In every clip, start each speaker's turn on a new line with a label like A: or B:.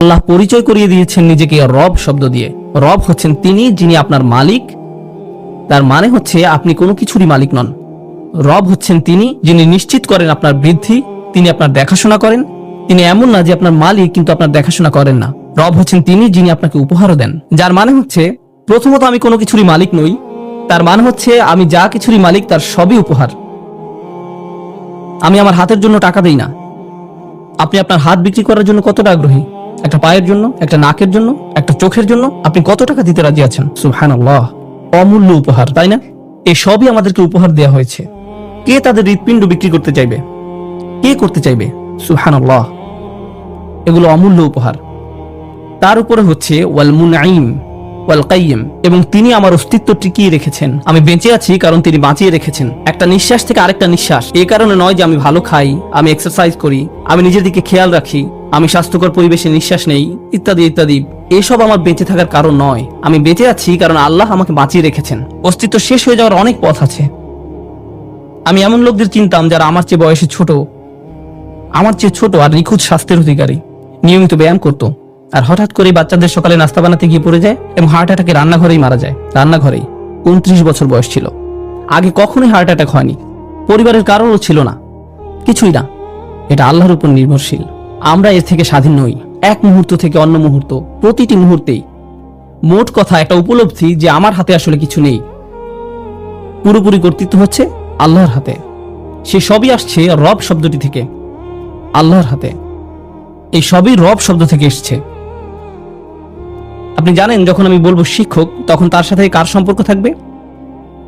A: আল্লাহ পরিচয় করিয়ে দিয়েছেন নিজেকে রব শব্দ দিয়ে। রব হচ্ছেন তিনি যিনি আপনার মালিক। তার মানে হচ্ছে আপনি কোনো কিছুরই মালিক নন। রব হচ্ছেন তিনি যিনি নিশ্চিত করেন আপনার বৃদ্ধি, তিনি আপনার দেখাশোনা করেন। তিনি এমন না যে আপনার মালিক, কিন্তু আপনার দেখাশোনা করেন না। রব হচ্ছেন তিনি যিনি আপনাকে উপহারও দেন। যার মানে হচ্ছে, প্রথমত আমি কোনো কিছুরই মালিক নই। তার মানে হচ্ছে, আমি যা কিছুরই মালিক, তার সবই উপহার। আমি আমার হাতের জন্য টাকা দেই না। আপনি আপনার হাত বিক্রি করার জন্য কতটা আগ্রহী? একটা পায়ের জন্য, একটা নাকের জন্য, একটা চোখের জন্য আপনি কত টাকা দিতে রাজি আছেন? সুহান অমূল্য উপহার, তাই না? এই সবই আমাদেরকে উপহার দেওয়া হয়েছে। কে তাদের হৃৎপিণ্ড বিক্রি করতে চাইবে? কে করতে চাইবে? সুহান এগুলো অমূল্য উপহার। তার উপরে হচ্ছে ওয়ালমুন মুনাইম ওয়াল কাইম এবং তিনি আমার অস্তিত্ব টিকিয়ে রেখেছেন। আমি বেঁচে আছি কারণ তিনি বাঁচিয়ে রেখেছেন। একটা নিঃশ্বাস থেকে আরেকটা নিঃশ্বাস। এই কারণে নয় যে আমি ভালো খাই, আমি এক্সারসাইজ করি, আমি নিজের দিকে খেয়াল রাখি, আমি স্বাস্থ্যকর পরিবেশে নিঃশ্বাস নেই, ইত্যাদি ইত্যাদি। এসব আমার বেঁচে থাকার কারণ নয়। আমি বেঁচে আছি কারণ আল্লাহ আমাকে বাঁচিয়ে রেখেছেন। অস্তিত্ব শেষ হয়ে যাওয়ার অনেক পথ আছে। আমি এমন লোকদের চিনতাম যারা আমার চেয়ে বয়সে ছোট, আমার চেয়ে ছোট আর নিখুঁত স্বাস্থ্যের অধিকারী। নিয়মিত ব্যায়াম করত। আর হঠাৎ করে বাচ্চাদের সকালে নাস্তা বানাতে গিয়ে পড়ে যায় এবং হার্ট অ্যাটাকে রান্নাঘরেই মারা যায়। রান্নাঘরেই। উনত্রিশ বছর বয়স ছিল। আগে কখনোই হার্ট অ্যাটাক হয়নি। পরিবারের কারোরও ছিল না। কিছুই না। এটা আল্লাহর উপর নির্ভরশীল। আমরা এর থেকে স্বাধীন নই। এক মুহূর্ত থেকে অন্য মুহূর্ত। প্রতিটি মুহূর্তেই। মোট কথা একটা উপলব্ধি যে আমার হাতে আসলে কিছু নেই। পুরোপুরি কর্তৃত্ব হচ্ছে আল্লাহর হাতে। সে সবই আসছে রব শব্দটি থেকে। আল্লাহর হাতে। এই সবই রব শব্দ থেকে এসছে। আপনি জানেন যখন আমি বলব শিক্ষক, তখন তার সাথে কার সম্পর্ক থাকবে?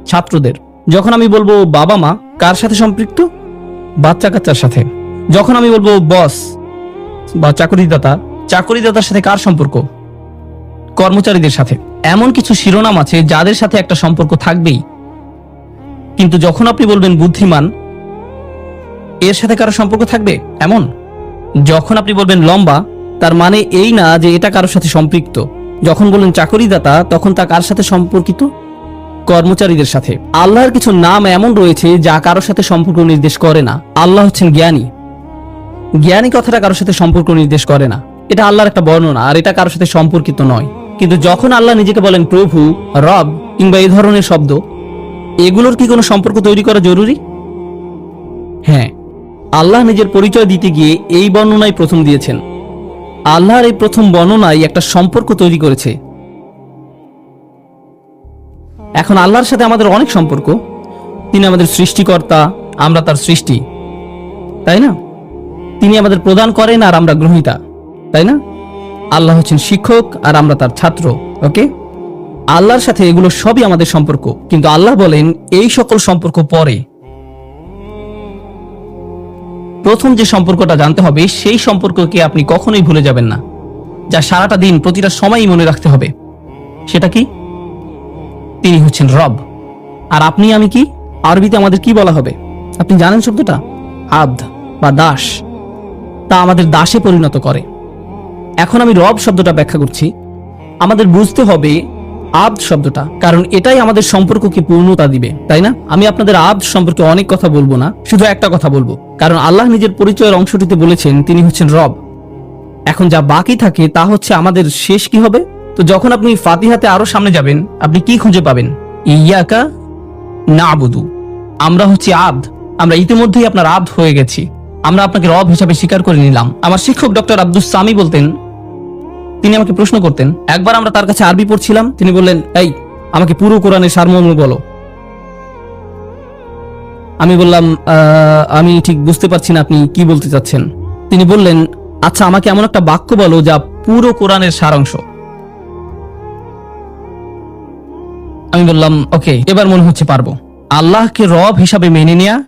A: ছাত্রদের। যখন আমি বলব বাবা মা, কার সাথে সম্পৃক্ত? বাচ্চা কাচ্চার সাথে। যখন আমি বলব বস বা চাকরিদাতা, চাকরিদাতার সাথে কার সম্পর্ক? কর্মচারীদের সাথে। এমন কিছু শিরোনাম আছে যাদের সাথে একটা সম্পর্ক থাকবেই। কিন্তু যখন আপনি বলবেন বুদ্ধিমান, এর সাথে কারও সম্পর্ক থাকবে? এমন? যখন আপনি বলবেন লম্বা, তার মানে এই না যে এটা কারোর সাথে সম্পৃক্ত। যখন বলেন চাকরিদাতা, তখন তা কার সাথে সম্পর্কিত? কর্মচারীদের সাথে। আল্লাহর কিছু নাম এমন রয়েছে যা কারোর সাথে সম্পর্ক নির্দেশ করে না। আল্লাহ হচ্ছেন জ্ঞানী। জ্ঞানী কথাটা কারোর সাথে সম্পর্ক নির্দেশ করে না। এটা আল্লাহর একটা বর্ণনা, আর এটা কারোর সাথে সম্পর্কিত নয়। কিন্তু যখন আল্লাহ নিজেকে বলেন প্রভু, রব, কিংবা এই ধরনের শব্দ, এগুলোর কি কোনো সম্পর্ক তৈরি করা জরুরি? হ্যাঁ। আল্লাহ নিজের পরিচয় দিতে গিয়ে এই বর্ণনাই প্রথম দিয়েছেন। আল্লাহর এই প্রথম বর্ণনায় একটা সম্পর্ক তৈরি করেছে। এখন আল্লাহর সাথে আমাদের অনেক সম্পর্ক। তিনি আমাদের সৃষ্টিকর্তা, আমরা তার সৃষ্টি। তাই না? তিনি আমাদের প্রদান করেন আর আমরা গ্রহীতা। তাই না? আল্লাহ হচ্ছেন শিক্ষক আর আমরা তার ছাত্র, ওকে? আল্লাহর সাথে এগুলো সবই আমাদের সম্পর্ক। কিন্তু আল্লাহ বলেন, এই সকল সম্পর্ক পরে। প্রথম যে সম্পর্কটা জানতে হবে, সেই সম্পর্ককে আপনি কখনোই ভুলে যাবেন না। যা সারাটা দিন প্রতিটা সময়ই মনে রাখতে হবে। সেটা কি? তিনি হচ্ছেন রব। আর আপনি, আমি কি? আরবিতে আমাদের কি বলা হবে? আপনি জানেন শব্দটা? আব্দ বা দাস। তা আমাদের দাসে পরিণত করে। এখন আমি রব শব্দটা ব্যাখ্যা করছি। আমাদের বুঝতে হবে আব্দ শব্দটা, কারণ এটাই আমাদের সম্পর্ককে পূর্ণতা দিবে, তাই না? আমি আপনাদের আব্দ সম্পর্কে অনেক কথা বলব না, শুধু একটা কথা বলব, কারণ আল্লাহ নিজের পরিচয়ের অংশটিতে বলেছেন তিনি হচ্ছেন রব। এখন যা বাকি থাকে তা হচ্ছে আমাদের শেষ কি হবে? তো যখন আপনি ফাতিহাতে আরও সামনে যাবেন, আপনি কি খুঁজে পাবেন? ইয়াকা না আবুদু আমরা হচ্ছে আব্দ, আমরা ইতিমধ্যেই আপনার আব্দ হয়ে গেছি, আমরা আপনাকে রব হিসাবে স্বীকার করে নিলাম। আমার শিক্ষক ডক্টর আব্দুল সামি বলতেন তিনি আমাকে প্রশ্ন করতেন। একবার আমরা তার কাছে আরবি পড়ছিলাম তিনি বললেন এই আমাকে পুরো কোরআনের সারমর্ম বলো। আমি বললাম "আহ, আমি ঠিক বুঝতে পারছি না আপনি কি বলতে চাচ্ছেন। তিনি বললেন আচ্ছা আমাকে এমন একটা বাক্য বলো যা পুরো কোরআনের সারাংশ। আমি বললাম ওকে এবার মনে হচ্ছে পারব। আল্লাহকে রব হিসাবে মেনে নেয়া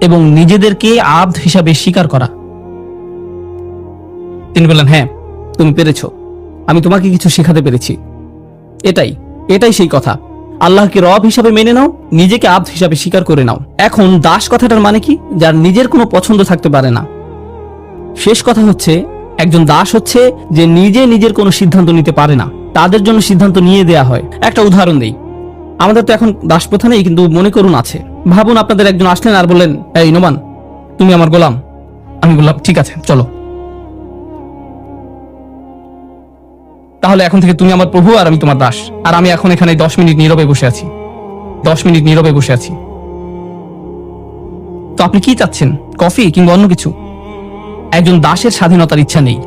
A: এবং নিজেদেরকে আব্দ হিসাবে স্বীকার করা। তিনি বললেন হ্যাঁ। তুমি পেরেছ। আমি তোমাকে কিছু শেখাতে পেরেছি। এটাই এটাই সেই কথা। আল্লাহকে রব হিসাবে মেনে নাও, নিজেকে আব্দ হিসাবে স্বীকার করে নাও। এখন দাস কথাটার মানে কি? যার নিজের কোনো পছন্দ থাকতে পারে না। শেষ কথা হচ্ছে, একজন দাস হচ্ছে যে নিজে নিজের কোনো সিদ্ধান্ত নিতে পারে না। তাদের জন্য সিদ্ধান্ত নিয়ে দেয়া হয়। একটা উদাহরণ দিই। আমাদের তো এখন দাস প্রথা নেই, কিন্তু মনে করুন আছে। ভাবুন আপনাদের একজন আসলেন আর বললেন, এই নোমান, তুমি আমার গোলাম। আমি বললাম, ঠিক আছে, চলো। তাহলে এখন থেকে তুমি আমার প্রভু আর আমি তোমার দাস। আর আমি এখন এখানে দশ মিনিট নীরবে বসে আছি। দশ মিনিট নীরবে বসে আছি। তো আপনি কি চাচ্ছেন? কফি কিংবা অন্য কিছু? একজন দাসের স্বাধীনতার ইচ্ছা নেই।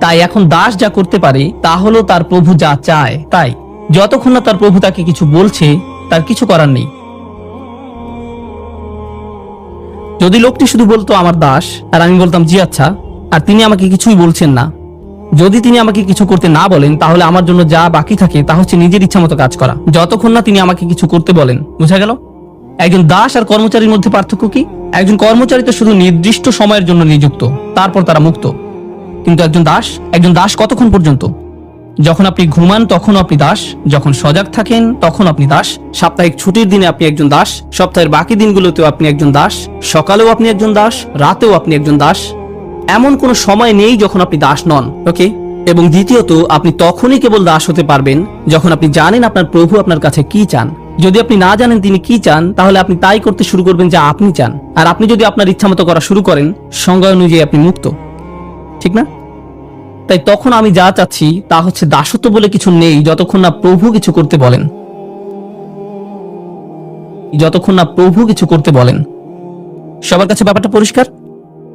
A: তাই এখন দাস যা করতে পারে, তা হলো তার প্রভু যা চায়, তাই। যতক্ষণ না তার প্রভু তাকে কিছু বলছে, তার কিছু করার নেই। যদি লোকটি শুধু বলতো আমার দাস, আর আমি বলতাম, জি আচ্ছা। আর তিনি আমাকে কিছুই বলছেন না যদি তিনি আমাকে কিছু করতে না বলেন, তাহলে আমার জন্য যা বাকি থাকে তা হচ্ছে নিজের ইচ্ছা মতো কাজ করা। যতক্ষণ না তিনি আমাকে কিছু করতে বলেন। বুঝা গেল? একজন দাস আর কর্মচারীর মধ্যে পার্থক্য কি? একজন কর্মচারী তো শুধু নির্দিষ্ট সময়ের জন্য নিযুক্ত, তারপর তারা মুক্ত। কিন্তু একজন দাস একজন দাস কতক্ষণ পর্যন্ত? যখন আপনি ঘুমান, তখন আপনি দাস, যখন সজাগ থাকেন, তখন আপনি দাস। সাপ্তাহিক ছুটির দিনে আপনি একজন দাস, সপ্তাহের বাকি দিনগুলোতেও আপনি একজন দাস, সকালেও আপনি একজন দাস, রাতেও আপনি একজন দাস। এমন কোনো সময় নেই যখন আপনি দাস নন ওকে এবং দ্বিতীয়ত, আপনি তখনই কেবল দাস হতে পারবেন যখন আপনি জানেন আপনার প্রভু আপনার কাছে কি চান। যদি আপনি না জানেন তিনি কি চান, তাহলে আপনি তাই করতে শুরু করবেন যা আপনি চান। আর আপনি যদি আপনার ইচ্ছা মতো করা শুরু করেন, সংজ্ঞা অনুযায়ী আপনি মুক্ত। ঠিক না? তাই তখন আমি যা চাচ্ছি, তা হচ্ছে দাসত্ব বলে কিছু নেই যতক্ষণ না প্রভু কিছু করতে বলেন। যতক্ষণ না প্রভু কিছু করতে বলেন। সবার কাছে ব্যাপারটা পরিষ্কার?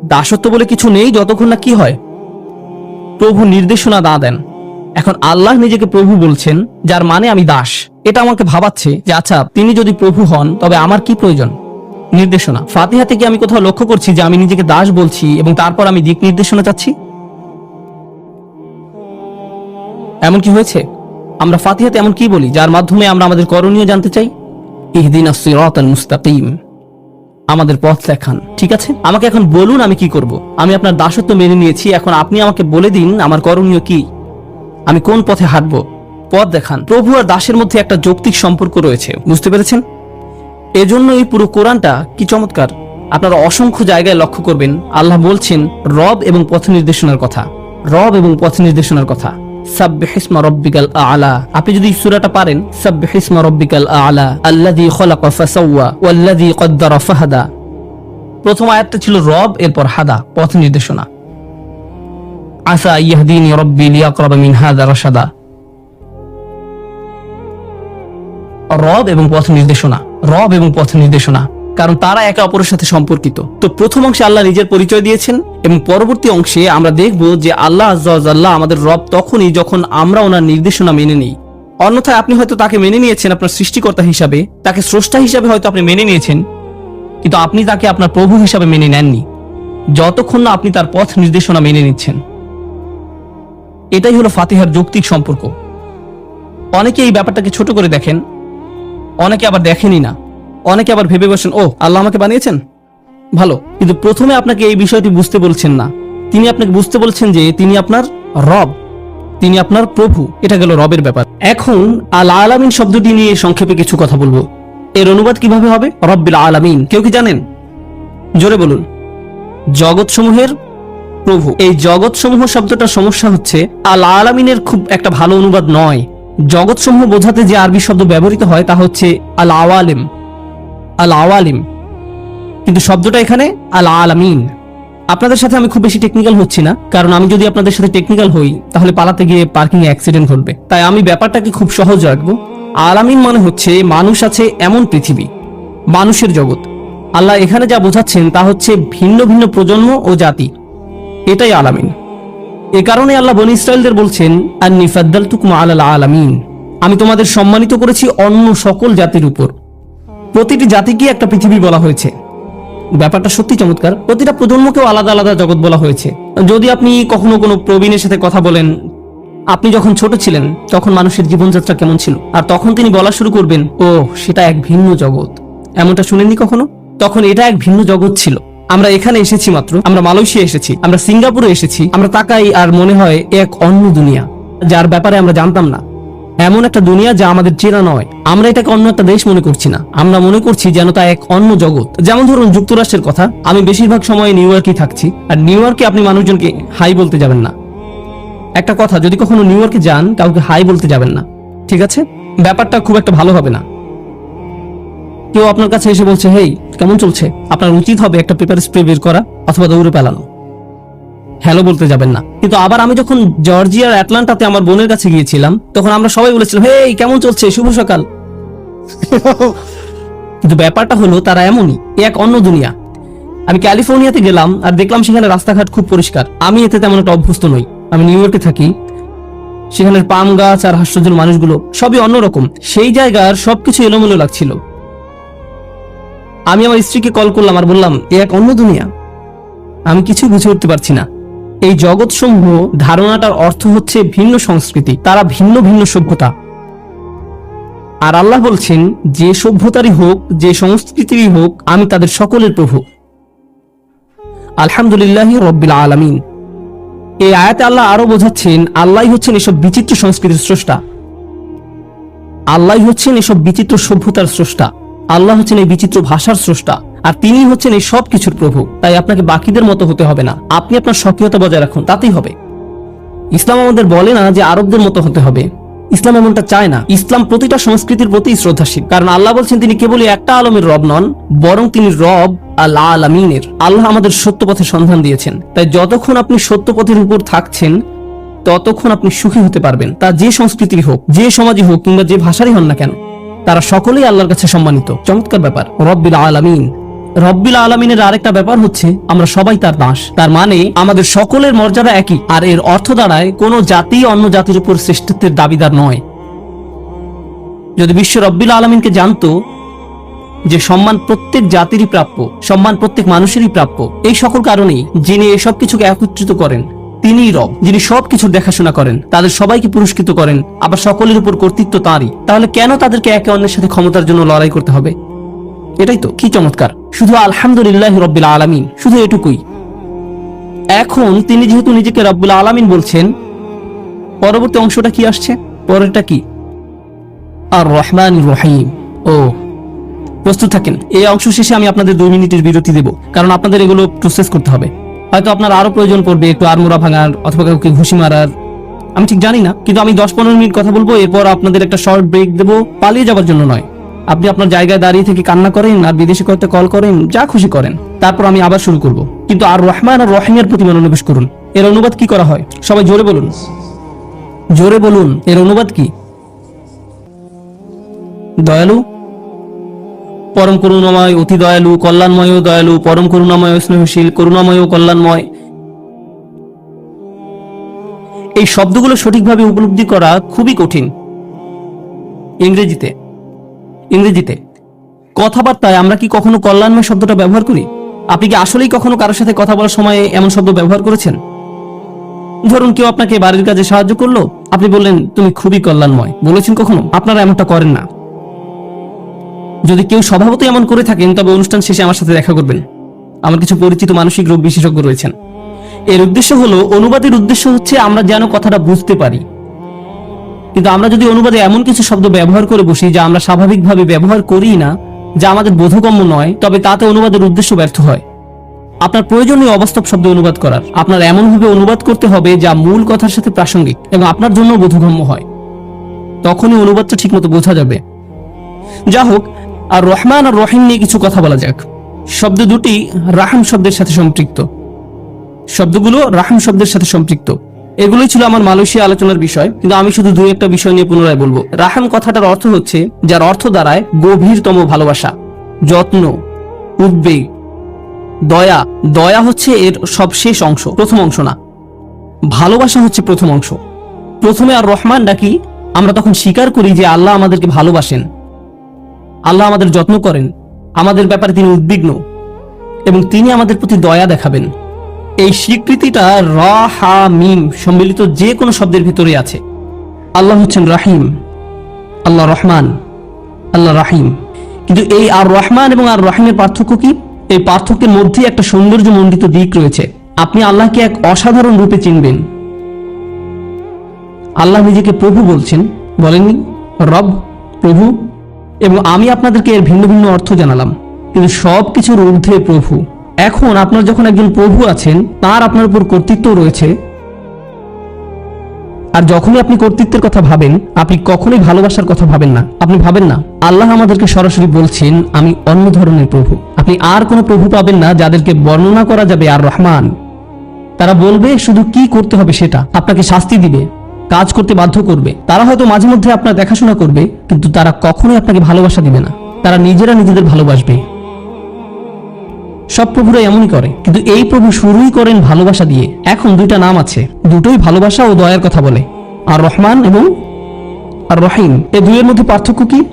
A: দাসত্ব বলে কিছু নেই, যতক্ষণ না কি হয়। প্রভু নির্দেশনা না দেন। এখন আল্লাহ নিজেকে প্রভু বলছেন, যার মানে আমি দাস। এটা আমাকে ভাবাচ্ছে যে আচ্ছা তিনি যদি প্রভু হন, তবে আমার কি প্রয়োজন? নির্দেশনা। ফাতিহা থেকে আমি কোথাও লক্ষ্য করছি যে আমি নিজেকে দাস বলছি এবং তারপর আমি দিক নির্দেশনা চাচ্ছি? এমন কি হয়েছে? আমরা ফাতিহাতে এমন কি বলি, যার মাধ্যমে আমরা আমাদের করণীয় জানতে চাই? ইহদিন সিরাতাল মুস্তাকিম। আমাদের পথ দেখান, ঠিক আছে? আমাকে এখন বলুন আমি কি করব। আমি আপনার দাসত্ব মেনে নিয়েছি, এখন আপনি আমাকে বলে দিন আমার করণীয় কি। আমি কোন পথে হাঁটবো? পথ দেখান। প্রভু আর দাসের মধ্যে একটা যৌক্তিক সম্পর্ক রয়েছে, বুঝতে পেরেছেন? এজন্য এই পুরো কোরআনটা কি চমৎকার। আপনারা অসংখ্য জায়গায় লক্ষ্য করবেন, আল্লাহ বলছেন রব এবং পথ নির্দেশনার কথা। রব এবং পথ নির্দেশনার কথা। প্রথম আয়াতটা ছিল রব, এরপর হাদা, পথ নির্দেশনা। আসা ইয়াহদিনি রব্বি লিয়াকরাবা মিন হাদা রব এবং পথ নির্দেশনা, রব এবং পথ নির্দেশনা। কারণ তারা একে অপরের সাথে সম্পর্কিত। তো প্রথম অংশে আল্লাহ নিজের পরিচয় দিয়েছেন এবং পরবর্তী অংশে আমরা দেখব যে আল্লাহ আল্লাহ আমাদের রব তখনই যখন আমরা ওনার নির্দেশনা মেনে নিই। অন্যথায় আপনি হয়তো তাকে মেনে নিয়েছেন আপনার সৃষ্টিকর্তা হিসাবে, তাকে স্রষ্টা হিসাবে হয়তো আপনি মেনে নিয়েছেন, কিন্তু আপনি তাকে আপনার প্রভু হিসাবে মেনে নেননি, যতক্ষণ না আপনি তার পথ নির্দেশনা মেনে নিচ্ছেন। এটাই হলো ফাতিহার যৌক্তিক সম্পর্ক। অনেকে এই ব্যাপারটাকে ছোট করে দেখেন, অনেকে আবার দেখেনি না। অনেকে আবার ভেবে বসেন ও আল্লাহ আমাকে বানিয়েছেন? ভালো, কিন্তু প্রথমে আপনাকে এই বিষয়টি বুঝতে বলছেন না। তিনি আপনাকে বুঝতে বলছেন যে তিনি আপনার রব, তিনি আপনার প্রভু। এটা গেল রবের ব্যাপার। এখন আল আলামিন শব্দটি নিয়ে সংক্ষেপে কিছু কথা বলব। এর অনুবাদ কীভাবে হবে? রব্বিল আলামিন। কেউ কি জানেন? জোরে বলুন। জগৎসমূহের প্রভু। এই জগৎসমূহ শব্দটার সমস্যা হচ্ছে, আল আলামিনের খুব একটা ভালো অনুবাদ নয়। জগৎসমূহ বোঝাতে যে আরবি শব্দ ব্যবহৃত হয় তা হচ্ছে আল আওয়ালিম। আল আওয়ালিম কিন্তু শব্দটা এখানে আল আলামিন আপনাদের সাথে আমি খুব বেশি টেকনিক্যাল হচ্ছি না, কারণ আমি যদি আপনাদের সাথে টেকনিক্যাল হই, তাহলে পালাতে গিয়ে পার্কিং অ্যাক্সিডেন্ট ঘটবে। তাই আমি ব্যাপারটাকে খুব সহজ রাখব। আলামিন মানে হচ্ছে মানুষ আছে এমন পৃথিবী, মানুষের জগৎ। আল্লাহ এখানে যা বোঝাচ্ছেন তা হচ্ছে ভিন্ন ভিন্ন প্রজন্ম ও জাতি। এটাই আলামিন এ কারণে আল্লাহ বনি ইসরায়েলদের বলছেন আর আন্নি ফাদ্দালতুকুম আলাল আলামিন আমি তোমাদের সম্মানিত করেছি অন্য সকল জাতির উপর। প্রতিটি জাতিকে একটা পৃথিবী বলা হয়েছে। ব্যাপারটা সত্যি চমৎকার। প্রতিটা প্রজন্মকেও আলাদা আলাদা জগৎ বলা হয়েছে। যদি আপনি কখনো কোনো প্রবীণের সাথে কথা বলেন, আপনি যখন ছোট ছিলেন, তখন মানুষের জীবনযাত্রা কেমন ছিল? আর তখন তিনি বলা শুরু করবেন ও সেটা এক ভিন্ন জগৎ। এমনটা শুনেননি কখনো? তখন এটা এক ভিন্ন জগৎ ছিল। আমরা এখানে এসেছি মাত্র। আমরা মালয়েশিয়া এসেছি। আমরা সিঙ্গাপুরে এসেছি। আমরা তাকাই আর মনে হয় এক অন্য দুনিয়া, যার ব্যাপারে আমরা জানতাম না। এমন একটা দুনিয়া যা আমাদের চেনা নয়। আমরা এটাকে অন্য একটা দেশ মনে করছি না। আমরা মনে করছি যেন তা এক অন্য জগৎ। যেমন ধরুন যুক্তরাষ্ট্রের কথা, আমি বেশিরভাগ সময় নিউ ইয়র্কেই থাকছি, আর নিউ ইয়র্কে আপনি মানুষজনকে হাই বলতে যাবেন না। একটা কথা, যদি কখনো নিউ ইয়র্কে যান, কাউকে হাই বলতে যাবেন না। ঠিক আছে? ব্যাপারটা খুব একটা ভালো হবে না। কেউ আপনার কাছে এসে বলছে, হেই, কেমন চলছে? আপনার উচিত হবে একটা পেপার স্প্রে বের করা, অথবা দৌড়ে পেলানো। হ্যালো বলতে যাবেন না। কিন্তু আবার আমি যখন জর্জিয়ার অ্যাটলান্টাতে আমার বোনের কাছে গিয়েছিলাম, তখন আমরা সবাই বলেছিলাম হে কেমন চলছে? শুভ সকাল। কিন্তু ব্যাপারটা হলো, তারা এমনই এক অন্য দুনিয়া। আমি ক্যালিফোর্নিয়াতে গেলাম আর দেখলাম সেখানে রাস্তাঘাট খুব পরিষ্কার। আমি এতে তেমন একটা অভ্যস্ত নই। আমি নিউ ইয়র্কে থাকি। সেখানের পাম গাছ আর হাস্যজল মানুষগুলো সবই অন্যরকম। সেই জায়গার সবকিছু এলোমেলো লাগছিল। আমি আমার স্ত্রীকে কল করলাম আর বললাম, এ এক অন্য দুনিয়া। আমি কিছু বুঝে উঠতে পারছি না। এই জগৎসমূহ ধারণাটার অর্থ হচ্ছে ভিন্ন সংস্কৃতি, তারা ভিন্ন ভিন্ন সভ্যতা। আর আল্লাহ বলছেন, যে সভ্যতারই হোক, যে সংস্কৃতিরই হোক, আমি তাদের সকলের প্রভু। আলহামদুলিল্লাহ রব্বিল আলামিন। এই আয়াতে আল্লাহ আরও বোঝাচ্ছেন আল্লাহ হচ্ছেন এসব বিচিত্র সংস্কৃতির স্রষ্টা। আল্লাহ হচ্ছেন এসব বিচিত্র সভ্যতার স্রষ্টা। আল্লাহ হচ্ছেন এই বিচিত্র ভাষার স্রষ্টা। আর তিনি হচ্ছেন এই সব কিছুর প্রভু। তাই আপনাকে বাকিদের মতো হতে হবে না। আপনি আপনার সক্রিয়তা বজায় রাখুন, তাতেই হবে। ইসলাম আমাদের বলে না যে আরবদের মতো হতে হবে। ইসলাম এমনটা চায় না। ইসলাম প্রতিটা সংস্কৃতির প্রতি শ্রদ্ধাশীল। কারণ আল্লাহ বলছেন, তিনি কেবলই একটা আলমের রব নন, বরং তিনি রব আল্লাহ আলমিনের আল্লাহ আমাদের সত্য পথে সন্ধান দিয়েছেন। তাই যতক্ষণ আপনি সত্য পথের উপর থাকছেন, ততক্ষণ আপনি সুখী হতে পারবেন। তা যে সংস্কৃতির হোক, যে সমাজই হোক, কিংবা যে ভাষারই হন না কেন, তারা সকলেই আল্লাহর কাছে সম্মানিত। চমৎকার ব্যাপার। রব্বিল আলামিন। রব্বিল আলমিনের আরেকটা ব্যাপার হচ্ছে, আমরা সবাই তার দাস। তার মানে আমাদের সকলের মর্যাদা একই, আর এর অর্থ দাঁড়ায় কোনো জাতি অন্য জাতির উপর শ্রেষ্ঠত্বের দাবিদার নয়। যদি বিশ্ব রব্বিল আলমিনকে জানতো যে সম্মান প্রত্যেক জাতিরই প্রাপ্য, সম্মান প্রত্যেক মানুষেরই প্রাপ্য, এই সকল কারণেই যিনি এসব কিছুকে একত্রিত করেন, তিনিই রব। যিনি সবকিছুর দেখাশোনা করেন, তাদের সবাইকে পুরস্কৃত করেন, আবার সকলের উপর কর্তৃত্ব তাঁরই। তাহলে কেন তাদেরকে একে অন্যের সাথে ক্ষমতার জন্য লড়াই করতে হবে? এটাই তো, কি চমৎকার। শুধু আলহামদুলিল্লাহ রব্বিল আলামিন, শুধু এটুকুই। এখন তিনি যেহেতু নিজেকে রব্বুল আলামিন বলছেন, পরবর্তী অংশটা কি আসছে? পরেরটা কি? আর রহমান রহিম। ও, প্রস্তুত থাকেন। এই অংশ শেষে আমি আপনাদের দুই মিনিটের বিরতি দেব, কারণ আপনাদের এগুলো প্রসেস করতে হবে। হয়তো আপনার আরও প্রয়োজন পড়বে, একটু আরমোড়া ভাঙার, অথবা কাউকে ঘুষি মারার। আমি ঠিক জানি না, কিন্তু আমি দশ পনেরো মিনিট কথা বলব, এরপর আপনাদের একটা শর্ট ব্রেক দেবো, পালিয়ে যাওয়ার জন্য নয়। আপনি আপনার জায়গায় দাঁড়িয়ে থেকে কান্না করেন আর বিদেশি করতে কল করেন, যা খুশি করেন। তারপর আমি আবার শুরু করব। কিন্তু আর রহমান আর রহিমের প্রতি মনোনিবেশ করুন। এর অনুবাদ কি করা হয়? সবাই জোরে বলুন। জোরে বলুন। এর অনুবাদ কি? দয়ালু? পরম করুণাময়, অতি দয়ালু, কল্যাণময় দয়ালু, পরম করুণাময়, স্নেহশীল, করুণাময় কল্যাণময়। এই শব্দগুলো সঠিকভাবে উপলব্ধি করা খুবই কঠিন। ইংরেজিতে ইংরেজিতে। কথাবার্তায় আমরা কি কখনো কল্যাণময় শব্দটা ব্যবহার করি? আপনি কি আসলেই কখনো কারোর সাথে কথা বলার সময় এমন শব্দ ব্যবহার করেছেন? ধরুন কেউ আপনাকে বাড়ির কাজে সাহায্য করল, আপনি বললেন, তুমি খুবই কল্যাণময়। বলেছেন কখনো? আপনারা এমনটা করেন না। যদি কেউ স্বভাবতই এমন করে থাকেন, তবে অনুষ্ঠান শেষে আমার সাথে দেখা করবেন। আমার কিছু পরিচিত মানসিক রোগ বিশেষজ্ঞ রয়েছেন। এর উদ্দেশ্য হলো, অনুবাদের উদ্দেশ্য হচ্ছে আমরা যেন কথাটা বুঝতে পারি। কিন্তু আমরা যদি অনুবাদে এমন কিছু শব্দ ব্যবহার করে বসি যা আমরা স্বাভাবিকভাবে ব্যবহার করি না, যা আমাদের বোধগম্য নয়, তবে তাতে অনুবাদের উদ্দেশ্য ব্যর্থ হয়। আপনার প্রয়োজনীয় অবাস্তব শব্দ অনুবাদ করার। আপনার এমনভাবে অনুবাদ করতে হবে যা মূল কথার সাথে প্রাসঙ্গিক এবং আপনার জন্য বোধগম্য হয়। তখনই অনুবাদটা ঠিকমতো বোঝা যাবে। যা হোক, আর রহমান আর রহিম নিয়ে কিছু কথা বলা যাক। শব্দ দুটি রাহাম শব্দের সাথে সম্পৃক্ত। শব্দগুলো রাহাম শব্দের সাথে সম্পৃক্ত। এগুলোই ছিল আমার মালয়েশিয়া আলোচনার বিষয়, কিন্তু আমি শুধু দুই একটা বিষয় নিয়ে পুনরায় বলব। রাহাম কথাটার অর্থ হচ্ছে, যার অর্থ দাঁড়ায় গভীরতম ভালোবাসা, যত্ন, উদ্বেগ, দয়া। দয়া হচ্ছে এর সবশেষ অংশ, প্রথম অংশ না। ভালোবাসা হচ্ছে প্রথম অংশ। প্রথমে আর রহমান ডাকি আমরা তখন স্বীকার করি যে আল্লাহ আমাদেরকে ভালোবাসেন। আল্লাহ আমাদের যত্ন করেন। আমাদের ব্যাপারে তিনি উদ্বিগ্ন। এবং তিনি আমাদের প্রতি দয়া দেখাবেন। এই স্বীকৃতিটা র হা মিম সম্মিলিত যে কোনো শব্দের ভিতরে আছে। আল্লাহ হচ্ছেন রাহিম, আল্লাহ রহমান, আল্লাহ রাহিম। কিন্তু এই আর রহমান এবং আর রহিমের পার্থক্য কি? এই পার্থক্যের মধ্যে একটা সৌন্দর্য মণ্ডিত দিক রয়েছে। আপনি আল্লাহকে এক অসাধারণ রূপে চিনবেন। আল্লাহ নিজেকে প্রভু বলছেন, বলেননি? রব, প্রভু। এবং আমি আপনাদেরকে এর ভিন্ন ভিন্ন অর্থ জানালাম। কিন্তু সব কিছুর ঊর্ধ্বে প্রভু। এখন আপনার যখন একজন প্রভু আছেন, তার আপনার উপর কর্তৃত্ব রয়েছে। আর যখনই আপনি কর্তৃত্বের কথা ভাবেন, আপনি কখনোই ভালোবাসার কথা ভাবেন না। আপনি ভাবেন না, আল্লাহ আমাদেরকে সরাসরি বলছেন, আমি অন্য ধরনের প্রভু। আপনি আর কোনো প্রভু পাবেন না যাদেরকে বর্ণনা করা যাবে, আর রহমান। তারা বলবে, শুধু কি করতে হবে সেটা? আপনাকে শাস্তি দিবে, কাজ করতে বাধ্য করবে। তারা হয়তো মাঝে মধ্যে আপনার দেখাশোনা করবে, কিন্তু তারা কখনোই আপনাকে ভালোবাসা দিবে না। তারা নিজেরা নিজেদের ভালোবাসবে। সব প্রভুরা এমনই করে। কিন্তু এই প্রভু শুরুই করেন ভালোবাসা দিয়ে। এখন দুইটা নাম আছে। দুটোই ভালোবাসা ও দয়ার কথা বলে। আর রহমান এবং আর রহিম। এই দুইয়ের মধ্যে পার্থক্য কি?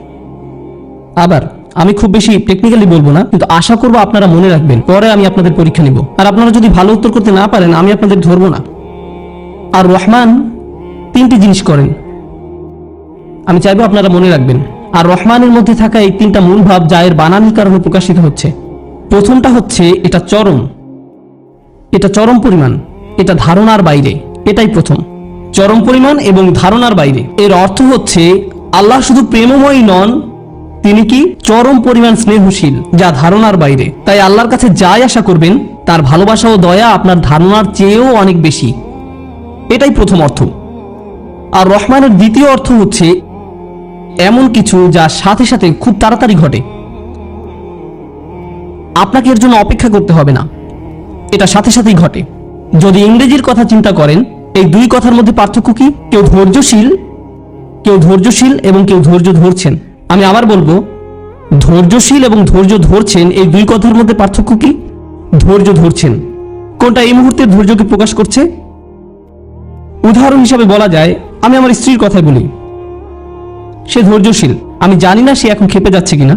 A: আবার, আমি খুব বেশি টেকনিক্যালি বলব না, কিন্তু আশা করব আপনারা মনে রাখবেন, পরে আমি আপনাদের পরীক্ষা নিব। আর আপনারা যদি ভালো উত্তর করতে না পারেন, আমি আপনাদের ধরবো না। আর রহমান তিনটি জিনিস করেন। আমি চাইব আপনারা মনে রাখবেন। আর রহমানের মধ্যে থাকা এই তিনটা মূল ভাব যা এর বানানির কারণে প্রকাশিত হচ্ছে। প্রথমটা হচ্ছে এটা চরম। এটা চরম পরিমাণ। এটা ধারণার বাইরে। এটাই প্রথম। চরম পরিমাণ এবং ধারণার বাইরে। এর অর্থ হচ্ছে আল্লাহ শুধু প্রেমময়ী নন, তিনি কি চরম পরিমাণ স্নেহশীল, যা ধারণার বাইরে। তাই আল্লাহর কাছে যাই আশা করবেন, তার ভালোবাসা ও দয়া আপনার ধারণার চেয়েও অনেক বেশি। এটাই প্রথম অর্থ। আর রহমানের দ্বিতীয় অর্থ হচ্ছে এমন কিছু যা সাথে সাথে খুব তাড়াতাড়ি ঘটে। আপনাকে এর জন্য অপেক্ষা করতে হবে না। এটা সাথে সাথেই ঘটে। যদি ইংরেজির কথা চিন্তা করেন, এই দুই কথার মধ্যে পার্থক্য কি? কেউ ধৈর্যশীল কেউ ধৈর্যশীল এবং কেউ ধৈর্য ধরছেন। আমি আবার বলব, ধৈর্যশীল এবং ধৈর্য ধরছেন, এই দুই কথার মধ্যে পার্থক্য কি? ধৈর্য ধরছেন। কোনটা এই মুহূর্তে ধৈর্যকে প্রকাশ করছে? উদাহরণ হিসাবে বলা যায়, আমি আমার স্ত্রীর কথাই বলি। সে ধৈর্যশীল। আমি জানি না সে এখন খেপে যাচ্ছে কিনা।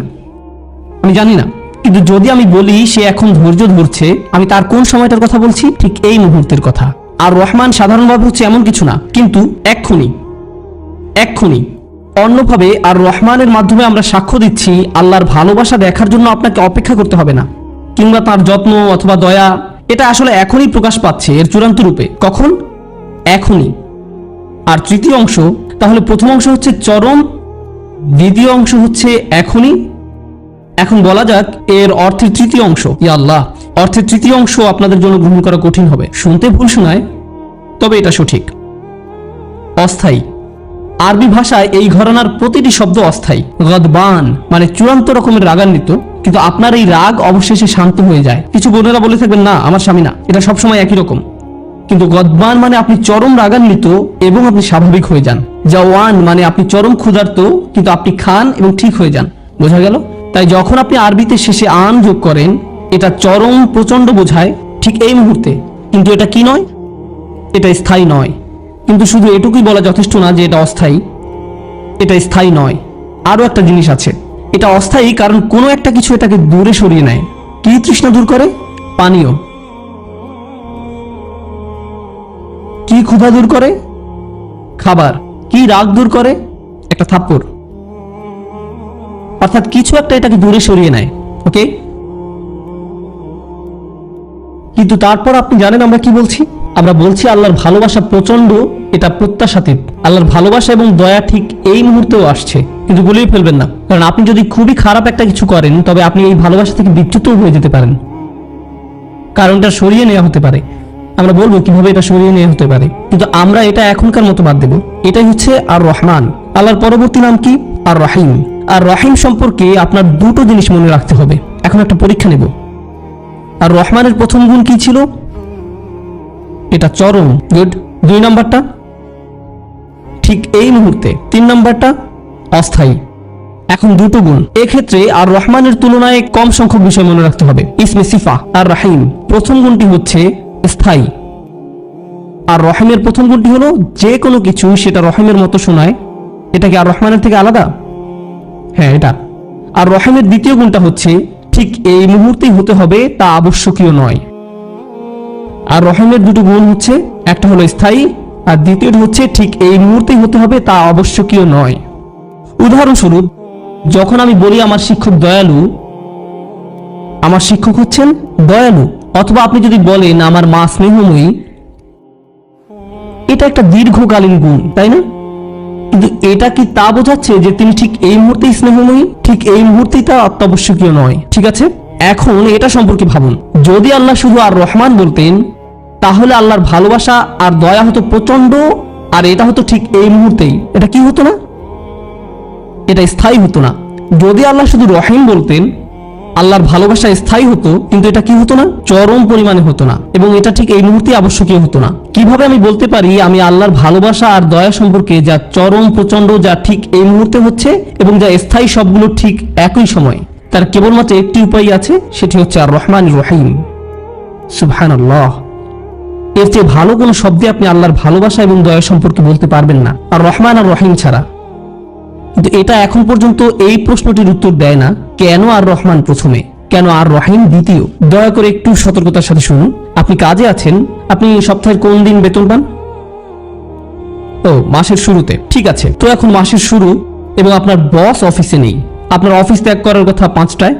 A: আমি জানি না। কিন্তু যদি আমি বলি সে এখন ধৈর্য ধরছে, আমি তার কোন সময়টার কথা বলছি? ঠিক এই মুহূর্তের কথা। আর রহমান সাধারণভাবে হচ্ছে এমন কিছু না। কিন্তু এক্ষুনি এক্ষুনি, অন্যভাবে আর রহমানের মাধ্যমে আমরা সাক্ষ্য দিচ্ছি, আল্লাহর ভালোবাসা দেখার জন্য আপনাকে অপেক্ষা করতে হবে না। কিংবা তার যত্ন অথবা দয়া, এটা আসলে এখনই প্রকাশ পাচ্ছে এর চূড়ান্ত রূপে। কখন? এখনই। আর তৃতীয় অংশ, তাহলে প্রথম অংশ হচ্ছে চরম, দ্বিতীয় অংশ হচ্ছে এখনই। এখন বলা যাক এর অর্থের তৃতীয় অংশ। ইয়া আল্লাহ, অর্থের তৃতীয় অংশ আপনাদের জন্য গ্রহণ করা কঠিন হবে। শুনতে ভুল শোনায়, তবে এটা সঠিক। অস্থায়ী। আরবি ভাষায় এই ঘরানার প্রতিটি শব্দ অস্থায়ী। গদবান মানে চূড়ান্ত রকমের রাগান্বিত, কিন্তু আপনার এই রাগ অবশেষে শান্ত হয়ে যায়। কিছু বোনেরা বলে থাকবেন, না, আমার স্বামী না। এটা সবসময় একই রকম। কিন্তু গদবান মানে আপনি চরম রাগান্বিত এবং আপনি স্বাভাবিক হয়ে যান। জাওয়ান মানে আপনি চরম ক্ষুধার্ত, কিন্তু আপনি খান এবং ঠিক হয়ে যান। বোঝা গেল? তাই যখন আপনি আরবিতে শেষে আন যোগ করেন, এটা চরম প্রচণ্ড বোঝায় ঠিক এই মুহূর্তে। কিন্তু এটা কি নয়? এটা স্থায়ী নয়। কিন্তু শুধু এটুকুই বলা যথেষ্ট না যে এটা অস্থায়ী। এটা স্থায়ী নয়। আরও একটা জিনিস আছে। এটা অস্থায়ী কারণ কোনো একটা কিছু এটাকে দূরে সরিয়ে নেয়। কি তৃষ্ণা দূর করে? পানীয়। কি ক্ষুধা দূর করে? খাবার। কি রাগ দূর করে? একটা থাপ্পড়। অর্থাৎ কিছু একটা এটাকে দূরে সরিয়ে নেয়, ওকে? কিন্তু তারপর আপনি জানেন আমরা কি বলছি? আমরা বলছি আল্লাহর ভালোবাসা প্রচণ্ড এটা প্রত্যাশাতীত আল্লাহর ভালোবাসা এবং দয়া ঠিক এই মুহূর্তেও আসছে। কিন্তু বলেই ফেলবেন না। কারণ আপনি যদি খুবই খারাপ একটা কিছু করেন, তবে আপনি এই ভালোবাসা থেকে বিচ্যুত হয়ে যেতে পারেন। কারণটা সরিয়ে নেওয়া হতে পারে। আমরা বলব কীভাবে এটা সরিয়ে নেওয়া হতে পারে। কিন্তু আমরা এটা এখনকার মতো বাদ দেব। এটাই হচ্ছে আর রহমান আল্লাহর পরবর্তী নাম কি? আর রাহিম আর রহিম সম্পর্কে আপনার দুটো জিনিস মনে রাখতে হবে। এখন একটা পরীক্ষা নেব। আর রহমানের প্রথম গুণ কি ছিল? এটা চরম। গুড দুই নাম্বারটা? ঠিক এই মুহূর্তে। তিন নাম্বারটা? অস্থায়ী। এখন দুটো গুণ। এক্ষেত্রে আর রহমানের তুলনায় কম সংখ্যক বিষয় মনে রাখতে হবে। ইসমে সিফা আর রাহিম। প্রথম গুণটি হচ্ছে স্থায়ী। আর রহিমের প্রথম গুণটি হলো যে কোনো কিছু সেটা রহিমের মতো শোনায়। এটা কি আর রহমানের থেকে আলাদা? হ্যাঁ এটা। আর রহিমের দ্বিতীয় গুণটা হচ্ছে, ঠিক এই মুহূর্তেই হতে হবে তা আবশ্যকীয় নয়। আর রহিমের দুটো গুণ হচ্ছে, একটা হলো স্থায়ী, আর দ্বিতীয়টি হচ্ছে, ঠিক এই মুহূর্তেই হতে হবে তা আবশ্যকীয় নয়। উদাহরণস্বরূপ, যখন আমি বলি আমার শিক্ষক দয়ালু, আমার শিক্ষক হচ্ছেন দয়ালু, অথবা আপনি যদি বলেন আমার মা স্নেহময়ী, এটা একটা দীর্ঘকালীন গুণ, তাই না? কিন্তু এটা কি তা বোঝাচ্ছে যে তিনি ঠিক এই মুহূর্তে স্নেহময়ী? ঠিক এই মুহূর্তেই তা অত্যাবশ্যকীয় নয়। ঠিক আছে? এখন এটা সম্পর্কে ভাবুন। যদি আল্লাহ শুধু আর রহমান বলতেন, তাহলে আল্লাহর ভালোবাসা আর দয়া হতো প্রচণ্ড আর এটা হতো ঠিক এই মুহূর্তেই। এটা কি হতো না? এটা স্থায়ী হতো না। যদি আল্লাহ শুধু রহিম বলতেন আল্লাহর ভালোবাসা স্থায়ী হতো, কিন্তু এটা কি হতো না? চরম পরিমাণে হতো না। এবং এটা ঠিক এই মুহূর্তে আবশ্যকীয় হতো না। কীভাবে আমি বলতে পারি আমি আল্লাহর ভালোবাসা আর দয়া সম্পর্কে যা চরম প্রচণ্ড যা ঠিক এই মুহূর্তে হচ্ছে এবং যা স্থায়ী সবগুলো ঠিক একই সময়? তার কেবলমাত্র একটি উপায় আছে, সেটি হচ্ছে আর রহমান রহিম। সুবহান এর চেয়ে ভালো কোনো শব্দে আপনি আল্লাহর ভালোবাসা এবং দয়া সম্পর্কে বলতে পারবেন না। আর রহমান আর রহিম ছাড়া। কিন্তু এটা এখন পর্যন্ত এই প্রশ্নটির উত্তর দেয় না। কেন আর রহমান প্রথমে? কেন আর রহিম দ্বিতীয়? দয়া করে একটু সতর্কতার সাথে শুনুন। আপনি কাজে আছেন? আপনি সপ্তাহের কোন দিন বেতন পান? ও, মাসের শুরুতে। ঠিক আছে। তো এখন মাসের শুরু এবং আপনার বস অফিসে নেই। আপনার অফিস ত্যাগ করার কথা পাঁচটায়।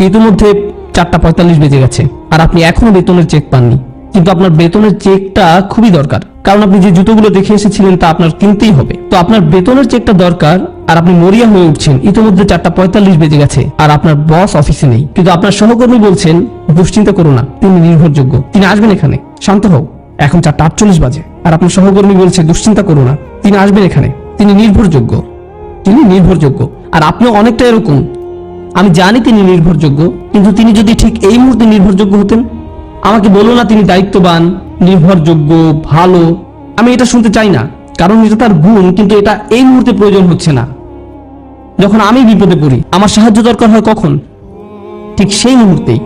A: ইতিমধ্যে চারটা পঁয়তাল্লিশ বেজে গেছে। আর আপনি এখনও বেতনের চেক পাননি। কিন্তু আপনার বেতনের চেকটা খুবই দরকার। কারণ আপনি যে জুতোগুলো দেখে এসেছিলেন তা আপনার কিনতেই হবে। তো আপনার বেতনের চেকটা দরকার, আর আপনি মরিয়া হয়ে উঠছেন, ইতিমধ্যে চারটা পঁয়তাল্লিশ বেজে গেছে, আর আপনার বস অফিসে নেই। কিন্তু আপনার সহকর্মী বলছেন, দুশ্চিন্তা করো না, তিনি নির্ভরযোগ্য। তিনি আসবেন এখানে। শান্ত হও। এখন চারটা আটচল্লিশ বাজে, আর আপনার সহকর্মী বলছে, দুশ্চিন্তা করো না, তিনি আসবেন এখানে। তিনি নির্ভরযোগ্য। তিনি নির্ভরযোগ্য। আর আপনিও অনেকটা এরকম। আমি জানি তিনি নির্ভরযোগ্য, কিন্তু তিনি যদি ঠিক এই মুহূর্তে নির্ভরযোগ্য হতেন, আমাকে বলো না তিনি দায়িত্ববান নির্ভরযোগ্য, ভালো। আমি এটা শুনতে চাই না, কারণ এটা তার গুণ, কিন্তু এটা এই মুহূর্তে প্রয়োজন হচ্ছে না। যখন আমি বিপদে পড়ি, আমার সাহায্য দরকার হয় কখন? ঠিক সেই মুহূর্তেই।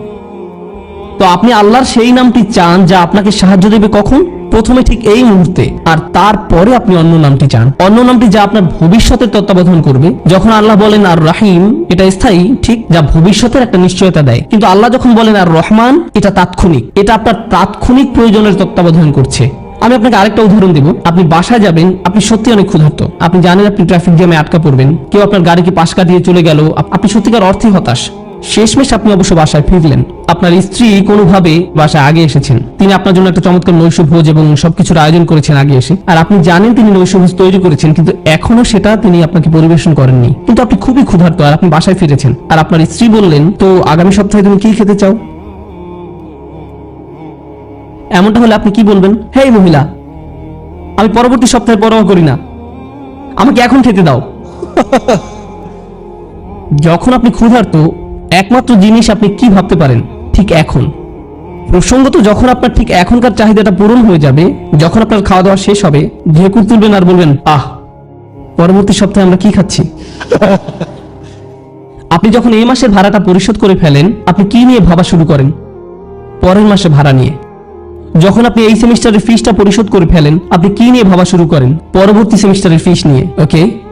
A: তো আপনি আল্লাহর সেই নামটি চান যা আপনাকে সাহায্য দেবে কখন? প্রথমে ঠিক এই মুহূর্তে আর তারপরে আপনি অন্য নামটি চান। অন্য নামটি যা আপনার ভবিষ্যতের তত্ত্বাবধান করবে। যখন আল্লাহ বলেন আর রাহিম, এটা স্থায়ী, ঠিক, যা ভবিষ্যতের একটা নিশ্চয়তা দেয়। কিন্তু আল্লাহ যখন বলেন আর রহমান, এটা তাৎক্ষণিক। এটা আপনার তাৎক্ষণিক প্রয়োজনের তত্ত্বাবধান করছে। আমি আপনাকে আরেকটা উদাহরণ দেব। আপনি বাসায় যাবেন, আপনি সত্যি অনেক ক্ষুধার্ত। আপনি জানেন আপনি ট্রাফিক জ্যামে আটকা পড়বেন। কেউ আপনার গাড়িকে পাশ কাটিয়ে চলে গেল। আপনি সত্যিকার অর্থে হতাশ। শেষমেশ আপনি অবশ্য বাসায় ফিরলেন। আপনার স্ত্রী কোনোভাবে বাসায় আগে এসেছেন? তিনি আপনার জন্য একটা চমৎকার নৈশ ভোজ এবং সবকিছুর আয়োজন করেছেন আগে এসে। আর আপনি জানেন তিনি নৈশ ভোজ তৈরি করেছেন, কিন্তু এখনও সেটা তিনি আপনাকে পরিবেশন করেননি। কিন্তু আপনি খুবই ক্ষুধার্ত আর আপনি বাসায় ফিরেছেন। আর আপনার স্ত্রী বললেন, তো আগামী সপ্তাহে তুমি কি খেতে চাও? এমনটা হলে আপনি কি বলবেন? হেই মহিলা, আমি পরবর্তী সপ্তাহে পরোয়া করি না। আমাকে এখন খেতে দাও। যখন আপনি ক্ষুধার্ত, একমাত্র জিনিস আপনি কি ভাবতে পারেন? ঠিক এখন। প্রসঙ্গত যখন আপনার ঠিক এখনকার চাহিদাটা পূরণ হয়ে যাবে, যখন আপনার খাওয়া দাওয়া শেষ হবে ঢেকুর তুলবেন আর বলবেন, আহ, পরবর্তী সপ্তাহে আমরা কি খাচ্ছি? আপনি যখন এই মাসের ভাড়াটা পরিশোধ করে ফেলেন, আপনি কি নিয়ে ভাবা শুরু করেন? পরের মাসে ভাড়া নিয়ে। যখন আপনি এই সেমিস্টারের ফিসটা পরিশোধ করে ফেলেন, আপনি কি নিয়ে ভাবা শুরু করেন? পরবর্তী সেমিস্টারের ফিস নিয়ে, ওকে?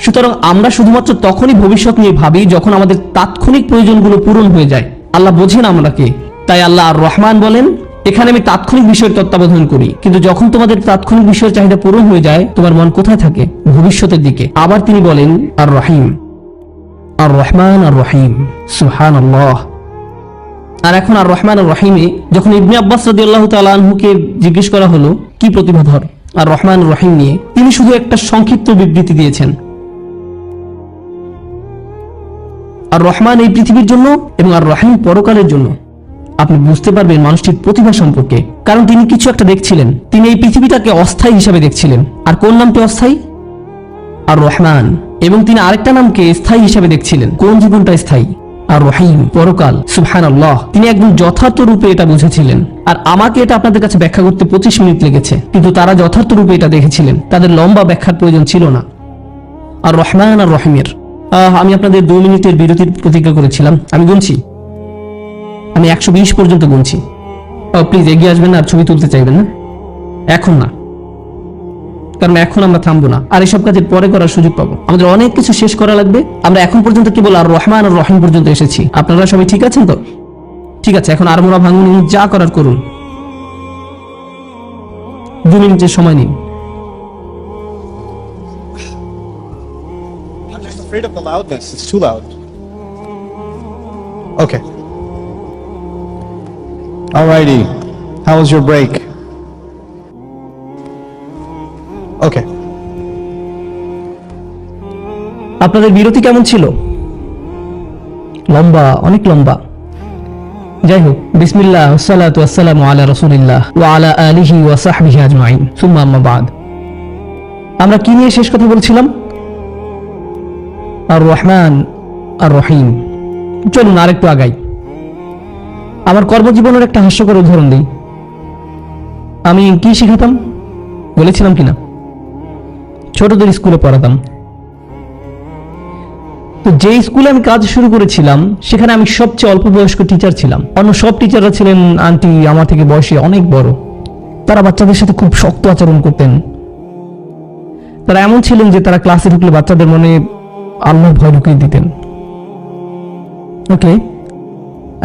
A: সুতরাং আমরা শুধুমাত্র তখনই ভবিষ্যৎ নিয়ে ভাবি যখন আমাদের তাৎক্ষণিক প্রয়োজনগুলো পূরণ হয়ে যায়। আল্লাহ বোঝেন আমরাকে। তাই আল্লাহ আর রহমান বলেন, এখানে আমি তাৎক্ষণিক বিষয়ের তত্ত্বাবধান করি। কিন্তু যখন তোমাদের তাৎক্ষণিক বিষয়ের চাহিদা পূরণ হয়ে যায়, তোমার মন কোথায় থাকে? ভবিষ্যতের দিকে। আবার তিনি বলেন, আর রহিম। আর রহমান আর রহিম। সুহান আল্লাহ আর এখন আর রহমান আর রহিমে যখন ইবনে আব্বাস রাদি আল্লাহ তালহুকে জিজ্ঞেস করা হলো, কি প্রতিভাধর আর রহমান রহিম নিয়ে তিনি শুধু একটা সংক্ষিপ্ত বিবৃতি দিয়েছেন। আর রহমান এই পৃথিবীর জন্য এবং আর রহিম পরকালের জন্য। আপনি বুঝতে পারবেন মানুষটির প্রতিভা সম্পর্কে। কারণ তিনি কিছু একটা দেখছিলেন। তিনি এই পৃথিবীটাকে অস্থায়ী হিসাবে দেখছিলেন। আর কোন নামটি অস্থায়ী? আর রহমান। এবং তিনি আরেকটা নামকে স্থায়ী হিসাবে দেখছিলেন। কোন জীবনটা স্থায়ী? আর রহিম পরকাল। সুবহান আল্লাহ তিনি একদম যথার্থ রূপে এটা বুঝেছিলেন। আর আমাকে এটা আপনাদের কাছে ব্যাখ্যা করতে পঁচিশ মিনিট লেগেছে। কিন্তু তারা যথার্থ রূপে এটা দেখেছিলেন। তাদের লম্বা ব্যাখ্যার প্রয়োজন ছিল না। আর রহমান আর রহিমের। আমি আপনাদের দু মিনিটের বিরতির প্রতিজ্ঞা করেছিলাম। আমি গুনছি। আমি একশো বিশ পর্যন্ত গুনছি। প্লিজ এগিয়ে আসবেন না, আর ছবি তুলতে চাইবেন না। এখন না। কারণ এখন আমরা থামবো না। আর এসব কাজের পরে করার সুযোগ পাবো। আমাদের অনেক কিছু শেষ করা লাগবে। আমরা এখন পর্যন্ত কেবল আর রহমান আর রহিম পর্যন্ত এসেছি। আপনারা সবাই ঠিক আছেন তো? ঠিক আছে, এখন আরমোনা ভাঙুন যা করার করুন। দু মিনিটের সময় নিন।
B: Afraid of the loudness. It's too loud. Okay. Alrighty. How was your break? Okay.
A: আপনাদের বিরতি কেমন ছিল লম্বা, অনেক লম্বা যাই হোক, বিসমিল্লাহ সালাতু আসসালামু আলা রাসূলিল্লাহ ওয়া আলা আলিহি ওয়া সাহবিহি আজমাইন সুম্মা আম্মা বাদ আমরা কি নিয়ে শেষ কথা বলছিলাম আর রহমান আর রহিম চলুন আর একটু আগাই। আমার কর্মজীবনের একটা হাস্যকর উদাহরণ দিই। আমি কি শেখাতাম? বলেছিলাম কিনা? ছোটদের স্কুলে পড়াতাম। তো যে স্কুলে আমি কাজ শুরু করেছিলাম, সেখানে আমি সবচেয়ে অল্প বয়স্ক টিচার ছিলাম। অন্য সব টিচাররা ছিলেন আন্টি আমার থেকে বয়সে অনেক বড়। তারা বাচ্চাদের সাথে খুব শক্ত আচরণ করতেন। তারা এমন ছিলেন যে তারা ক্লাসে ঢুকলে বাচ্চাদের মনে আল্লাহর ভয় ঢুকিয়ে দিতেন। ওকে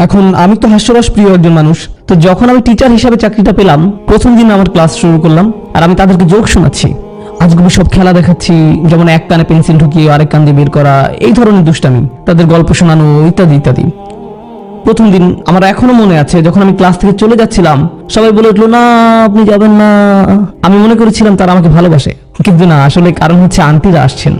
A: এখন আমি তো হাস্যরস প্রিয় একজন মানুষ, তো যখন আমি টিচার হিসাবে চাকরিটা পেলাম, প্রথম দিন আমার ক্লাস শুরু করলাম, আর আমি তাদেরকে যোগ শোনাচ্ছি। আজগুবি সব খেলা দেখাচ্ছি, যেমন এক কানে পেন্সিল ঢুকিয়ে আরেক কান দিয়ে বের করা, এই ধরনের দুষ্টামি, তাদের গল্প শোনানো, ইত্যাদি ইত্যাদি। প্রথম দিন আমার এখনও মনে আছে, যখন আমি ক্লাস থেকে চলে যাচ্ছিলাম, সবাই বলে উঠল, না, আপনি যাবেন না। আমি মনে করেছিলাম তারা আমাকে ভালোবাসে। কিন্তু না, আসলে কারণ হচ্ছে আন্টিরা আসছেন।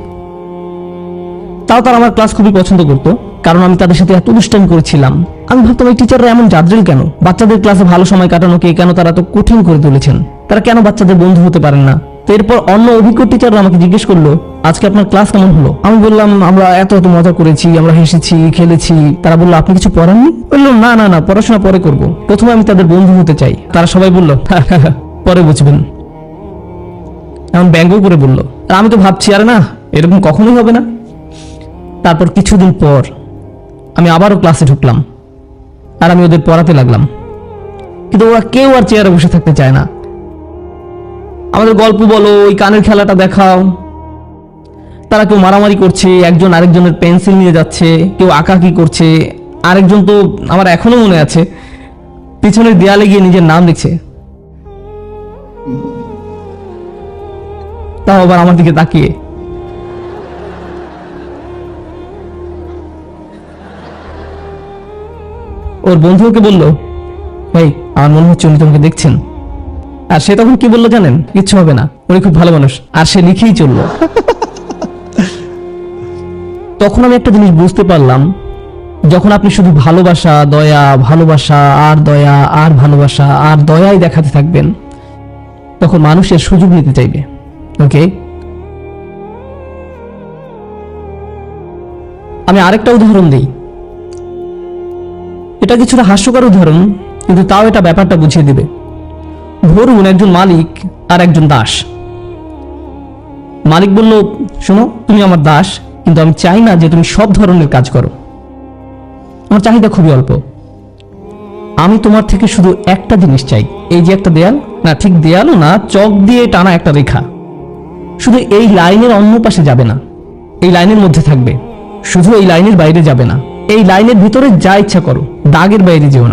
A: তাও তারা আমার ক্লাস খুবই পছন্দ করতো, কারণ আমি তাদের সাথে এত অনুষ্ঠান করেছিলাম। আমি ভাবতাম, এই টিচাররা এমন জাদ্রিল কেন? বাচ্চাদের ক্লাসে ভালো সময় কাটানোকে কেন তারা তো কঠিন করে তুলেছেন? তারা কেন বাচ্চাদের বন্ধু হতে পারেন না? তো এরপর অন্য অভিজ্ঞ টিচাররা আমাকে জিজ্ঞেস করল, আজকে আপনার ক্লাস কেমন হলো? আমি বললাম, আমরা এত এত মজা করেছি, আমরা হেসেছি, খেলেছি। তারা বলল, আপনি কিছু পড়াননি? বলল না না না, পড়াশোনা পরে করব। প্রথমে আমি তাদের বন্ধু হতে চাই। তারা সবাই বলল, পরে বুঝবেন। এমন ব্যঙ্গ করে বলল। আর আমি তো ভাবছি, আরে না, এরকম কখনোই হবে না। তারপর কিছুদিন পর আমি আবারও ক্লাসে ঢুকলাম আর আমি ওদের পড়াতে লাগলাম। কিন্তু ওরা কেউ আর চেয়ারে বসে থাকতে চায় না। আমাদের গল্প বলো, ওই কানের খেলাটা দেখাও। তারা কেউ মারামারি করছে, একজন আরেকজনের পেন্সিল নিয়ে যাচ্ছে, কেউ আঁকাকি করছে, আরেকজন তো আমার এখনও মনে আছে, পিছনের দেয়ালে গিয়ে নিজের নাম লিখছে। তাও আবার আমার দিকে তাকিয়ে। ওর বন্ধু ওকে বলল ভাই আমার মনে হচ্ছে উনি তোমাকে দেখছেন। আর সে তখন কি বলল জানেন? কিচ্ছু হবে না উনি খুব ভালো মানুষ আর সে লিখেই চলল। তখন আমি একটা জিনিস বুঝতে পারলাম যখন আপনি শুধু ভালোবাসা দয়া ভালোবাসা আর দয়া আর ভালোবাসা আর দয়াই দেখাতে থাকবেন তখন মানুষের সুযোগ নিতে চাইবে। ওকে আমি আরেকটা উদাহরণ দিই। এটা কিছুটা হাস্যকর উদাহরণ, কিন্তু তাও এটা ব্যাপারটা বুঝিয়ে দিবে। ধরুন একজন মালিক আর একজন দাস। মালিক বলল, শোনো, তুমি আমার দাস, কিন্তু আমি চাই না যে তুমি সব ধরনের কাজ করো। আমার চাহিদা খুবই অল্প। আমি তোমার থেকে শুধু একটা জিনিস চাই, এই যে একটা দেয়াল, না ঠিক দেয়ালও না, চক দিয়ে টানা একটা রেখা। শুধু এই লাইনের অন্য পাশে যাবে না, এই লাইনের মধ্যে থাকবে। শুধু এই লাইনের বাইরে যাবে না। এই লাইনের ভিতরে যা ইচ্ছা করো দাগের বাইরে যেও না।